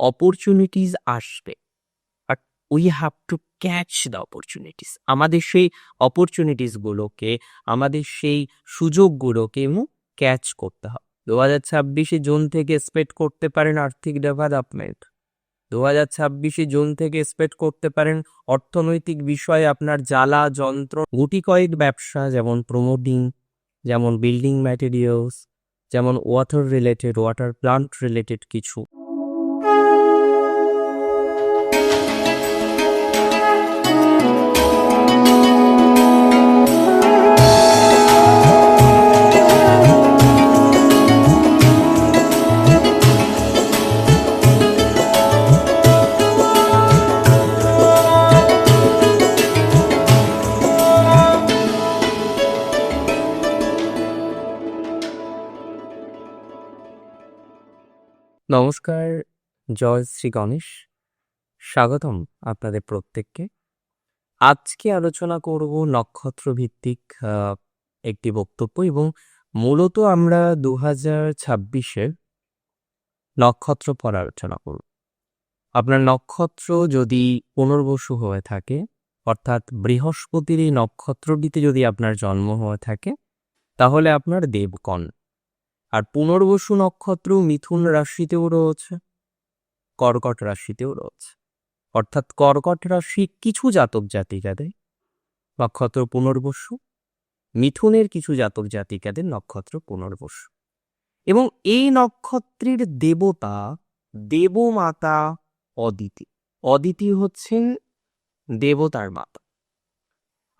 Opportunities আসবে। But we have to catch the opportunities আমাদের সেই অপরচুনিটিসগুলোকে আমাদের সেই সুযোগগুলোকে ক্যাচ করতে হবে। দু হাজার ছাব্বিশে জুন থেকে এক্সপেক্ট করতে পারেন আর্থিক ডেভেলপমেন্ট দু হাজার ছাব্বিশে জুন থেকে এক্সপেক্ট করতে পারেন অর্থনৈতিক বিষয়ে আপনার জ্বালা যন্ত্র গুটি কয়েক ব্যবসা, যেমন প্রমোটিং যেমন বিল্ডিং ম্যাটেরিয়ালস যেমন water related water plant related কিছু। নমস্কার, জয় শ্রী গণেশ। স্বাগতম আপনাদের প্রত্যেককে। আজকে আলোচনা করব নক্ষত্র ভিত্তিক একটি বক্তব্য এবং মূলত আমরা দু হাজার ছাব্বিশের নক্ষত্র পর আলোচনা করব। আপনার নক্ষত্র যদি পুনর্বসু হয়ে থাকে, অর্থাৎ বৃহস্পতির এই নক্ষত্রটিতে যদি আপনার জন্ম হয়ে থাকে, তাহলে আপনার দেবকণ আর পুনর্বসু নক্ষত্র মিথুন রাশিতেও রয়েছে, কর্কট রাশিতেও রয়েছে। অর্থাৎ কর্কট রাশি কিছু জাতক জাতিকাদের নক্ষত্র পুনর্বসু, মিথুনের কিছু জাতক জাতিকাদের নক্ষত্র পুনর্বসু। এবং এই নক্ষত্রের দেবতা দেবমাতা অদিতি। অদিতি হচ্ছেন দেবতার মাতা।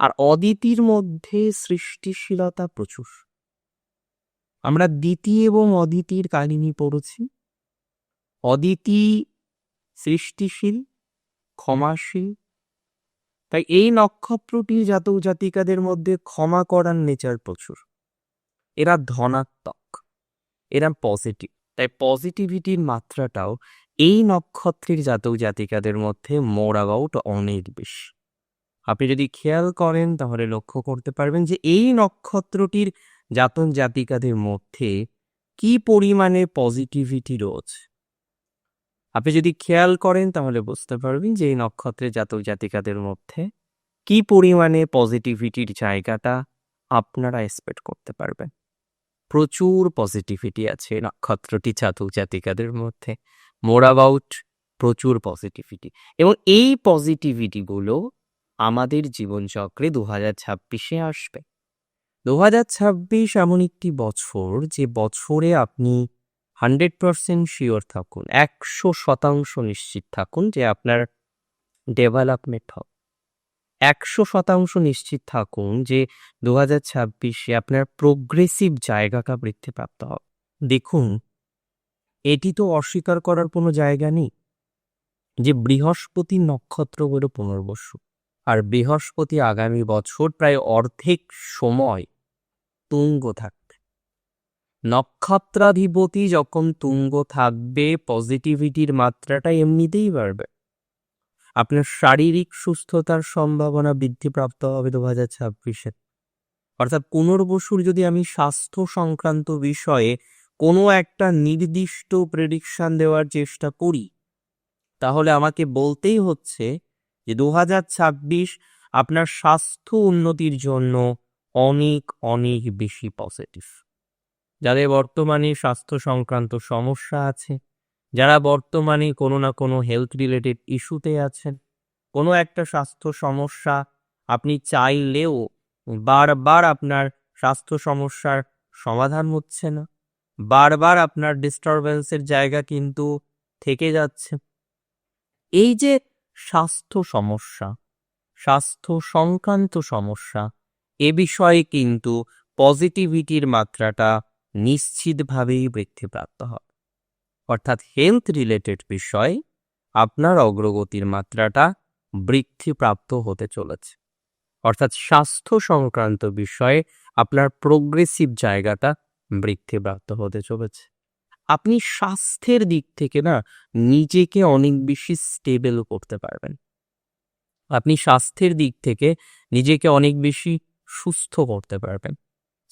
আর অদিতির মধ্যে সৃষ্টিশীলতা প্রচুর। আমরা দিতি এবং অদিতির কাহিনী পড়েছি। অদিতি সৃষ্টিশীল, ক্ষমাশীল। তাই এই নক্ষত্রটির জাতক জাতিকাদের মধ্যে ক্ষমা করার নেচার প্রচুর। এরা ধনাত্মক, এরা পজিটিভ। তাই পজিটিভিটির মাত্রাটাও এই নক্ষত্রের জাতক জাতিকাদের মধ্যে মোর অ্যাবাউট অনেক বেশি। আপনি যদি খেয়াল করেন তাহলে লক্ষ্য করতে পারবেন যে এই নক্ষত্রটির জাতক জাতিকাদের মধ্যে কি পরিমাণে পজিটিভিটি রয়েছে? আপনি যদি খেয়াল করেন তাহলে বুঝতে পারবেন যে এই নক্ষত্রের জাতক জাতিকাদের মধ্যে কি পরিমাণে পজিটিভিটির জায়গাটা আপনারা এক্সপেক্ট করতে পারবেন। প্রচুর পজিটিভিটি আছে নক্ষত্রটি জাতক জাতিকাদের মধ্যে। মোর অ্যাবাউট প্রচুর পজিটিভিটি এবং এই পজিটিভিটিগুলো আমাদের জীবনচক্রে দু হাজার ছাব্বিশে আসবে। দু হাজার ছাব্বিশ এমন একটি বছর যে বছরে আপনি হান্ড্রেড পারসেন্ট শিওর থাকুন, একশো শতাংশ নিশ্চিত থাকুন যে আপনার ডেভেলপমেন্ট হবে। একশো শতাংশ নিশ্চিত থাকুন যে দু হাজার ছাব্বিশে আপনার প্রোগ্রেসিভ জায়গাটা বৃদ্ধিপ্রাপ্ত হবে। দেখুন, এটি তো অস্বীকার করার কোনো জায়গা নেই যে বৃহস্পতি নক্ষত্র হলো পুনর্বসু। আর বৃহস্পতি আগামী বছর প্রায় অর্ধেক সময় তুঙ্গ থাকবে। নক্ষত্রাধিপতি যখন তুঙ্গ থাকবে পজিটিভিটির মাত্রাটা এমনিতেই বাড়বে। আপনার শারীরিক সুস্থতার সম্ভাবনা বৃদ্ধিপ্রাপ্ত হবে দু হাজার ছাব্বিশে। অর্থাৎ পুনর্বসুর যদি আমি স্বাস্থ্য সংক্রান্ত বিষয়ে কোনো একটা নির্দিষ্ট প্রেডিকশন দেওয়ার চেষ্টা করি, তাহলে আমাকে বলতেই হচ্ছে যে দু আপনার স্বাস্থ্য উন্নতির জন্য অনেক অনেক বেশি পজিটিভ যাদের বর্তমানে স্বাস্থ্য সংক্রান্ত সমস্যা আছে, যারা বর্তমানে কোনো না কোনো হেলথ রিলেটেড ইস্যুতে আছেন, কোনো একটা স্বাস্থ্য সমস্যা আপনি চাইলেও বারবার আপনার স্বাস্থ্য সমস্যার সমাধান হচ্ছে না, বারবার আপনার ডিস্টারবেন্সের জায়গা কিন্তু থেকে যাচ্ছে। এই যে স্বাস্থ্য সমস্যা, স্বাস্থ্য সংক্রান্ত সমস্যা এ বিষয়ে কিন্তু পজিটিভিটির মাত্রাটা নিশ্চিতভাবেই বৃদ্ধিপ্রাপ্ত হবে। অর্থাৎ হেলথ রিলেটেড বিষয়ে আপনার অগ্রগতির মাত্রাটা বৃদ্ধিপ্রাপ্ত হতে চলেছে। অর্থাৎ স্বাস্থ্য সংক্রান্ত বিষয়ে আপনার প্রোগ্রেসিভ জায়গাটা বৃদ্ধিপ্রাপ্ত হতে চলেছে। আপনি স্বাস্থ্যের দিক থেকে না নিজেকে অনেক বেশি স্টেবল করতে পারবেন। আপনি স্বাস্থ্যের দিক থেকে নিজেকে অনেক বেশি সুস্থ করতে পারবেন।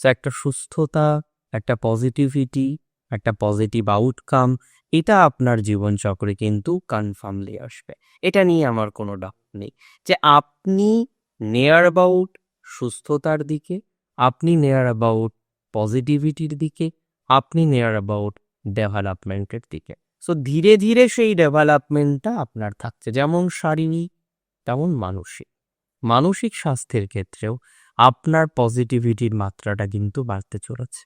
So, একটা সুস্থতা, একটা পজিটিভিটি একটা পজিটিভ আউটকাম এটা আপনার জীবনচক্রে কিন্তু কনফার্মলি আসবে। এটা নিয়ে আমার কোনো ডাউট নেই। যে আপনি নেয়ার অ্যাবাউট সুস্থতার দিকে, আপনি নেয়ার অ্যাবাউট পজিটিভিটির দিকে, আপনি নেয়ার অ্যাবাউট ডেভেলপমেন্টের দিকে। সো ধীরে ধীরে সেই ডেভেলপমেন্টটা আপনার থাকছে। যেমন শারীরিক, তেমন মানসিক। মানসিক স্বাস্থ্যের ক্ষেত্রেও আপনার পজিটিভিটির মাত্রাটা কিন্তু বাড়তে চলেছে।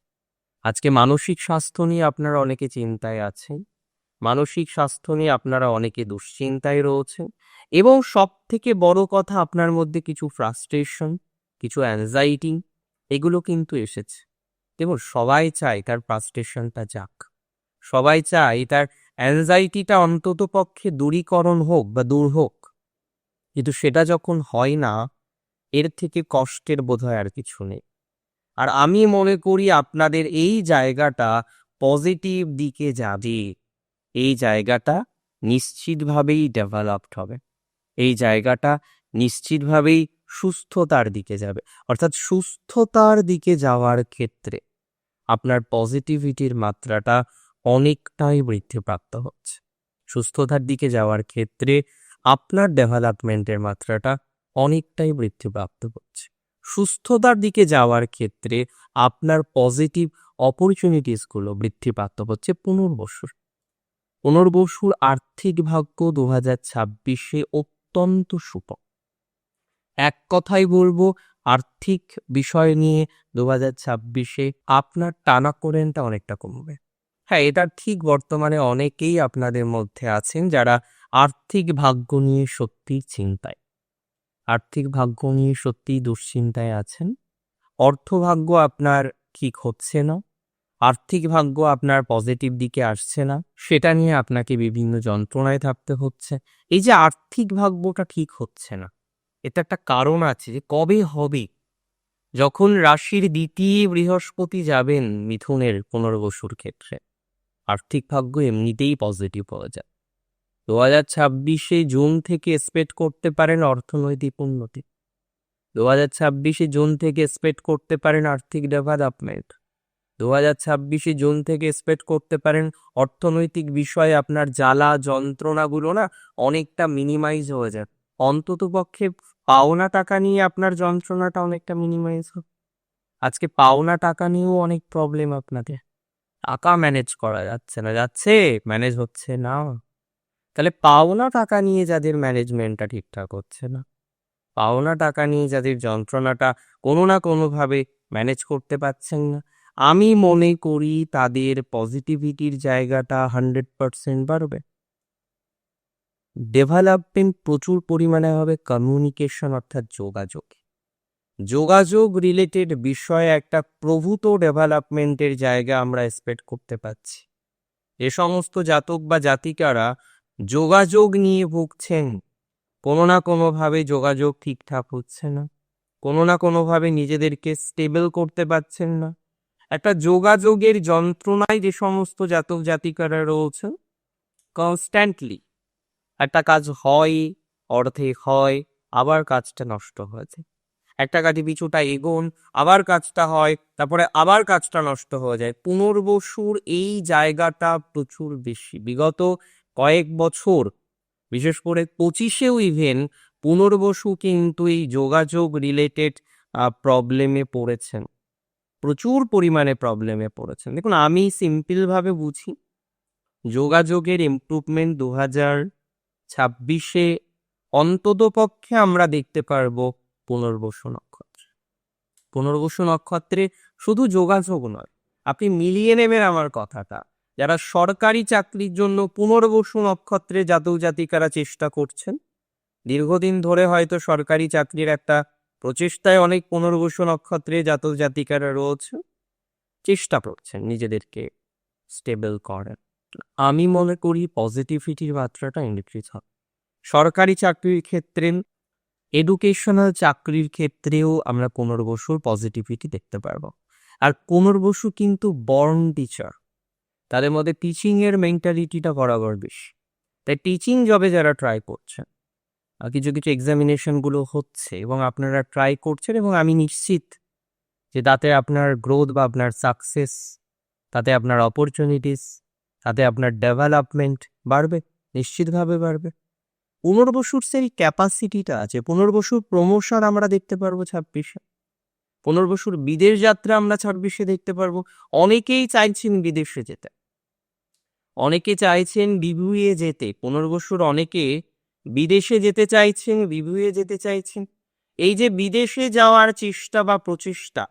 আজকে মানসিক স্বাস্থ্য নিয়ে আপনারা অনেকে চিন্তায় আছেন, মানসিক স্বাস্থ্য নিয়ে আপনারা অনেকে দুশ্চিন্তায় রয়েছেন এবং সব থেকে বড় কথা আপনার মধ্যে কিছু ফ্রাস্ট্রেশন কিছু অ্যাংজাইটি এগুলো কিন্তু এসেছে। দেখুন, সবাই চায় তার ফ্রাস্ট্রেশনটা যাক। সবাই চায় তার অ্যাংজাইটিটা অন্তত পক্ষে দূরীকরণ হোক বা দূর হোক। কিন্তু সেটা যখন হয় না এর থেকে কষ্টের বোধ হয় আর কিছু নেই। আর আমি মনে করি আপনাদের এই জায়গাটা পজিটিভ দিকে যাবে। এই জায়গাটা নিশ্চিতভাবেই ডেভেলপড হবে। এই জায়গাটা নিশ্চিতভাবেই সুস্থতার দিকে যাবে। অর্থাৎ সুস্থতার দিকে যাওয়ার ক্ষেত্রে আপনার পজিটিভিটির মাত্রাটা অনেকটাই বৃদ্ধিপ্রাপ্ত হচ্ছে। সুস্থতার দিকে যাওয়ার ক্ষেত্রে আপনার ডেভেলপমেন্টের মাত্রাটা অনেকটাই বৃদ্ধিপ্রাপ্ত হচ্ছে। সুস্থতার দিকে যাওয়ার ক্ষেত্রে আপনার পজিটিভ অপরচুনিটিসগুলো বৃদ্ধিপ্রাপ্ত হচ্ছে পুনর্বসুর। পুনর্বসুর আর্থিক ভাগ্য দু হাজার ছাব্বিশে অত্যন্ত শুভ এক কথাই বলব, আর্থিক বিষয় নিয়ে দু হাজার ছাব্বিশে আপনার টানাকোরেনটা অনেকটা কমবে। হ্যাঁ এটা ঠিক বর্তমানে অনেকেই আপনাদের মধ্যে আছেন যারা আর্থিক ভাগ্য নিয়ে সত্যি চিন্তায়। আর্থিক ভাগ্য নিয়ে সত্যি দুশ্চিন্তায় আছেন। অর্থভাগ্য আপনার ঠিক হচ্ছে না। আর্থিক ভাগ্য আপনার পজিটিভ দিকে আসছে না। সেটা নিয়ে আপনাকে বিভিন্ন যন্ত্রণায় থাকতে হচ্ছে। এই যে আর্থিক ভাগ্যটা ঠিক হচ্ছে না এটা একটা কারণ আছে যে কবে হবে? যখন রাশির দ্বিতীয় বৃহস্পতি যাবেন মিথুনের পুনর্বসুর ক্ষেত্রে, আর্থিক ভাগ্য এমনিতেই পজিটিভ হয়ে যায়। দু হাজার ছাব্বিশে জুন থেকে এক্সপেক্ট করতে পারেন অর্থনৈতিক উন্নতি। দু হাজার ছাব্বিশে জুন থেকে এক্সপেক্ট করতে পারেন আর্থিক ডেভেলপমেন্ট দু হাজার ছাব্বিশে জুন থেকে এক্সপেক্ট করতে পারেন অর্থনৈতিক বিষয়ে আপনার জ্বালা, যন্ত্রণাগুলো না অনেকটা মিনিমাইজ হয়ে যাবে অন্তত পক্ষে পাওনা টাকা নিয়ে আপনার যন্ত্রণাটা অনেকটা মিনিমাইজ হবে আজকে পাওনা টাকা নিয়েও অনেক প্রবলেম আপনাদের টাকা ম্যানেজ করা যাচ্ছে না, যাচ্ছে ম্যানেজ হচ্ছে না। তাহলে পাওনা টাকা নিয়ে যাদের ম্যানেজমেন্টটা ঠিকঠাক হচ্ছে না। পাওনা টাকা নিয়ে যাদের যন্ত্রণাটা কোনো না কোনোভাবে ম্যানেজ করতে পারছেন না। আমি মনে করি তাদের পজিটিভিটির জায়গাটা হান্ড্রেড পারসেন্ট বাড়বে। ডেভেলপমেন্ট প্রচুর পরিমাণে হবে কমিউনিকেশন অর্থাৎ যোগাযোগ। যোগাযোগ রিলেটেড বিষয়ে একটা প্রভূত ডেভেলপমেন্টের জায়গা আমরা এক্সপেক্ট করতে পারছি। এ সমস্ত জাতক বা জাতিকারা যোগাযোগ নিয়ে ভুগছেন। কোনো না কোনোভাবে যোগাযোগ ঠিকঠাক হচ্ছে না। কোনো না কোনোভাবে নিজেদেরকে স্টেবল করতে পারছেন না। একটা যোগাযোগের যন্ত্রণায় যে সমস্ত জাতক জাতিকারা রয়েছে কনস্ট্যান্টলি একটা কাজ হয়, অর্ধেক হয়, আবার কাজটা নষ্ট হয়েছে একটা কাজে পিছুটা এগোন, আবার কাজটা হয়, তারপরে আবার কাজটা নষ্ট হয়ে যায়। পুনর্বসুর এই জায়গাটা প্রচুর বেশি। বিগত কয়েক বছর। বিশেষ করে পঁচিশেও ইভেন পুনর্বসু কিন্তু এই যোগাযোগ রিলেটেড প্রবলেমে পড়েছেন। প্রচুর পরিমাণে প্রবলেমে পড়েছেন। দেখুন, আমি সিম্পলভাবে বুঝি, যোগাযোগের ইমপ্রুভমেন্ট দু হাজার ছাব্বিশে অন্তত পক্ষে আমরা দেখতে পারব পুনর্বসু নক্ষত্র। পুনর্বসু নক্ষত্রে শুধু যোগাযোগ নয়, আপনি মিলিয়ে নেবেন আমার কথাটা। যারা সরকারি চাকরির জন্য পুনর্বসু নক্ষত্রে জাতক জাতিকারা চেষ্টা করছেন, দীর্ঘদিন ধরে হয়তো সরকারি চাকরির একটা প্রচেষ্টায় অনেক পুনর্বসু নক্ষত্রে জাতক জাতিকারা রয়েছে, চেষ্টা করছেন নিজেদেরকে স্টেবল করার। আমি মনে করি পজিটিভিটির মাত্রাটা ইনক্রিজ হবে। সরকারি চাকরির ক্ষেত্রে এডুকেশনাল চাকরির ক্ষেত্রেও আমরা পুনর্বসুর পজিটিভিটি দেখতে পারব। আর পুনর্বসু কিন্তু বর্ন টিচার তাদের মধ্যে টিচিংয়ের মেন্টালিটিটা বরাবর বেশি। তাই টিচিং জবে যারা ট্রাই করছেন কিছু কিছু এক্সামিনেশনগুলো হচ্ছে এবং আপনারা ট্রাই করছেন এবং আমি নিশ্চিত যে তাতে আপনার গ্রোথ বা আপনার সাকসেস তাতে আপনার অপরচুনিটিস তাতে আপনার ডেভেলপমেন্ট বাড়বে, নিশ্চিতভাবে বাড়বে। পুনর্বসুর সেই ক্যাপাসিটিটা আছে পুনর্বসুর প্রমোশন আমরা দেখতে পারব ছাব্বিশে। পুনর্বসুর বিদেশ যাত্রা আমরা ছাব্বিশে দেখতে পারব। অনেকেই চাইছেন বিদেশে যেতে। অনেকে চাইছেন বিভুয়ে যেতে পুনর্বসুর অনেকে বিদেশে যেতে চাইছেন বিভুয়ে যেতে চাইছেন। এই যে বিদেশে যাওয়ার চেষ্টা বা প্রচেষ্টা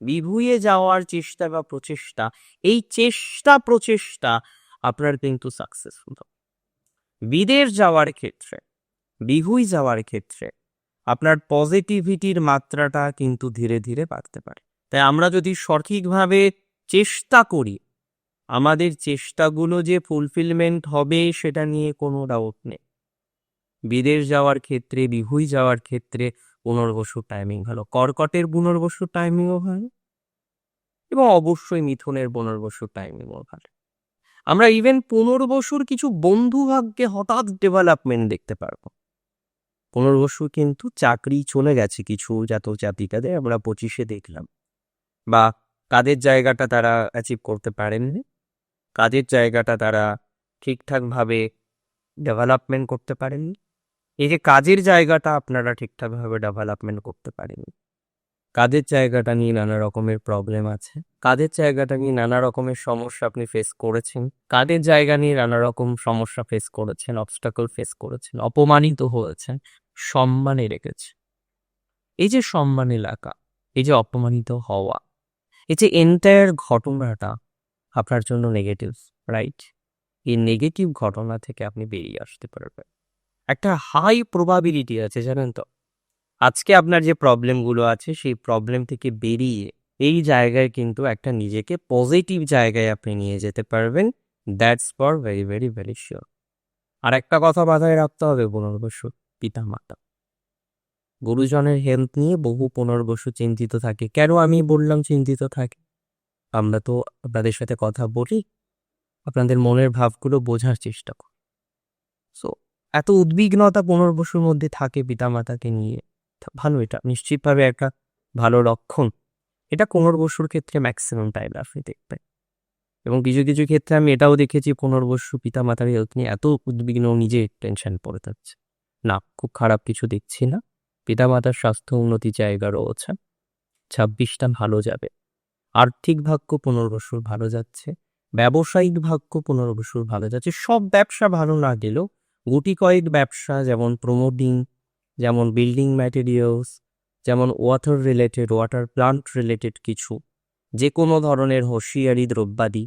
বিভুয়ে যাওয়ার চেষ্টা বা প্রচেষ্টা, এই চেষ্টা প্রচেষ্টা আপনার কিন্তু সাকসেসফুল হবে। বিদেশ যাওয়ার ক্ষেত্রে বিহুই যাওয়ার ক্ষেত্রে আপনার পজিটিভিটির মাত্রাটা কিন্তু ধীরে ধীরে বাড়তে পারে। তাই আমরা যদি সঠিকভাবে চেষ্টা করি আমাদের চেষ্টাগুলো যে ফুলফিলমেন্ট হবে সেটা নিয়ে কোনো ডাউট নেই। বিদেশ যাওয়ার ক্ষেত্রে, বিহুই যাওয়ার ক্ষেত্রে পুনর্বসু টাইমিং ভালো। কর্কটের পুনর্বসু টাইমিংও ভালো। এবং অবশ্যই মিথুনের পুনর্বসু টাইমিংও ভালো। আমরা ইভেন পুনর্বসুর কিছু বন্ধু ভাগ্যে হঠাৎ ডেভেলপমেন্ট দেখতে পারব। পুনর্বসু কিন্তু চাকরি চলে গেছে কিছু জাতক জাতিকাদের আমরা পঁচিশে দেখলাম। বা কাদের জায়গাটা তারা অ্যাচিভ করতে পারেননি? কাজের জায়গাটা তারা ঠিকঠাকভাবে ডেভেলপমেন্ট করতে পারেননি। এই যে কাজের জায়গাটা আপনারা ঠিকঠাকভাবে ডেভেলপমেন্ট করতে পারেননি। কাজের জায়গাটা নিয়ে নানা রকমের প্রবলেম আছে। কাজের জায়গাটা নিয়ে নানা রকমের সমস্যা আপনি ফেস করেছেন। কাজের জায়গা নিয়ে নানা রকম সমস্যা ফেস করেছেন অবস্টাকল ফেস করেছেন, অপমানিত হয়েছেন, সম্মানে রেখেছে এই যে সম্মান এলাকা, এই যে অপমানিত হওয়া, এই যে এন্টায়ার ঘটনাটা আপনার জন্য নেগেটিভ রাইট এই নেগেটিভ ঘটনা থেকে আপনি বেরিয়ে আসতে পারবেন। একটা হাই প্রবাবিলিটি আছে, জানেন তো? আজকে আপনার যে প্রবলেমগুলো আছে, সেই প্রবলেম থেকে বেরিয়ে এই জায়গায় কিন্তু একটা নিজেকে পজিটিভ জায়গায় আপনি নিয়ে যেতে পারবেন। That's for very very very sure আর একটা কথা মাথায় রাখতে হবে পুনর্বসু পিতা মাতা গুরুজনের হেলথ নিয়ে বহু পুনর্বসু চিন্তিত থাকে। কেন আমি বললাম চিন্তিত থাকে? আমরা তো আপনাদের সাথে কথা বলি, আপনাদের মনের ভাবগুলো বোঝার চেষ্টা করি। সো এত উদ্বিগ্নতা পুনর্বসুর মধ্যে থাকে পিতামাতাকে নিয়ে ভালো, এটা নিশ্চিতভাবে একটা ভালো লক্ষণ। এটা পুনর্বসুর ক্ষেত্রে ম্যাক্সিমাম টাইম আপনি দেখবেন। এবং কিছু কিছু ক্ষেত্রে আমি এটাও দেখেছি পুনর্বসু পিতামাতার হেলথ নিয়ে এত উদ্বিগ্ন নিজে টেনশন পড়ে থাকছে না, খুব খারাপ কিছু দেখছি না। পিতামাতার স্বাস্থ্য উন্নতি জায়গা রয়েছে। ছাব্বিশটা ভালো যাবে। আর্থিক ভাগ্য পুনর্বসুর ভালো যাচ্ছে, ব্যবসায়িক ভাগ্য পুনর্বসুর ভালো যাচ্ছে, সব ব্যবসা ভালো না গেলেও গুটি কয়েক ব্যবসা যেমন প্রমোটিং যেমন বিল্ডিং ম্যাটেরিয়ালস যেমন water related water plant related কিছু যে কোনো ধরনের হুঁশিয়ারি দ্রব্যাদি,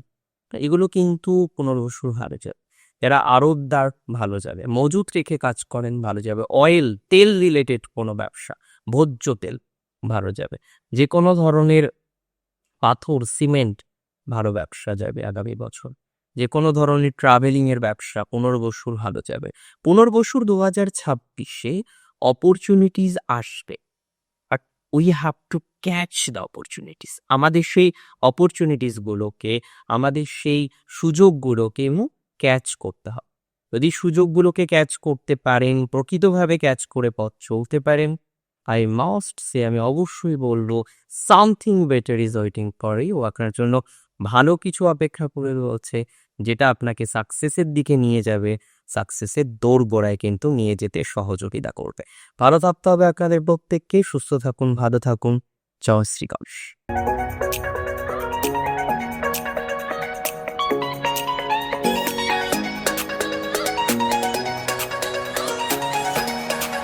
এগুলো কিন্তু পুনর্বসুর ভালো যাবে যারা আড়তদার ভালো যাবে, মজুত রেখে কাজ করেন ভালো যাবে অয়েল তেল রিলেটেড কোনো ব্যবসা, ভোজ্য তেল ভালো যাবে যে কোনো ধরনের পাথর, সিমেন্ট, ভালো ব্যবসা যাবে আগামী বছর। যে কোনো ধরনের ট্রাভেলিংয়ের ব্যবসা পুনর্বসুর ভালো যাবে। পুনর্বসুর দু হাজার ছাব্বিশে অপরচুনিটিস আসবে। But we have to catch the opportunities আমাদের সেই অপরচুনিটিসগুলোকে আমাদের সেই সুযোগগুলোকে ক্যাচ করতে হবে। যদি সুযোগগুলোকে ক্যাচ করতে পারেন, প্রকৃতভাবে ক্যাচ করে পথ চলতে পারেন আই মাস্ট সে আমি অবশ্যই বলব something better is waiting for you আপনার জন্য ভালো কিছু অপেক্ষা করে রয়েছে, যেটা আপনাকে সাকসেসের দিকে নিয়ে যাবে। সাকসেসের দৌড় গোড়ায় কিন্তু নিয়ে যেতে সহযোগিতা করবে। ভালো থাকতে হবে আপনাদের প্রত্যেককে, সুস্থ থাকুন, ভালো থাকুন। জয় শ্রী গণেশ।